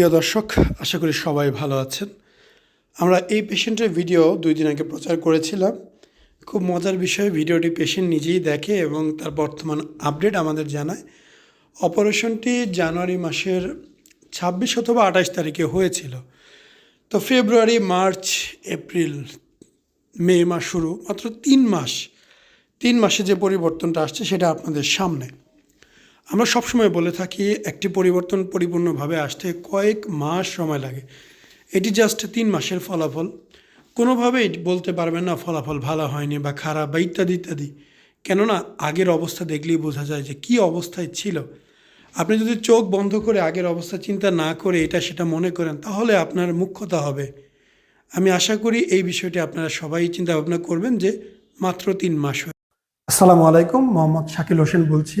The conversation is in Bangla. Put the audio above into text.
প্রিয় দর্শক, আশা করি সবাই ভালো আছেন। আমরা এই পেশেন্টের ভিডিও দুই দিন আগে প্রচার করেছিলাম। খুব মজার বিষয় ভিডিওটি পেশেন্ট নিজেই দেখে এবং তার বর্তমান আপডেট আমাদের জানায়। অপারেশনটি জানুয়ারি মাসের ছাব্বিশ অথবা আঠাশ তারিখে হয়েছিল। তো ফেব্রুয়ারি মার্চ এপ্রিল মে মাস শুরু, মাত্র তিন মাস। তিন মাসে যে পরিবর্তনটা আসছে, সেটা আপনাদের সামনে। আমরা সবসময় বলে থাকি, একটি পরিবর্তন পরিপূর্ণভাবে আসতে কয়েক মাস সময় লাগে। এটি জাস্ট তিন মাসের ফলাফল। কোনোভাবেই বলতে পারবেন না ফলাফল ভালো হয়নি বা খারাপ বা ইত্যাদি ইত্যাদি। কেননা, আগের অবস্থা দেখলেই বোঝা যায় যে কী অবস্থায় ছিল। আপনি যদি চোখ বন্ধ করে আগের অবস্থা চিন্তা না করে এটা সেটা মনে করেন, তাহলে আপনার মুখ্যতা হবে। আমি আশা করি এই বিষয়টি আপনারা সবাই চিন্তা ভাবনা করবেন যে মাত্র তিন মাস আসসালামু আলাইকুম, মোহাম্মদ শাকিল হোসেন বলছি।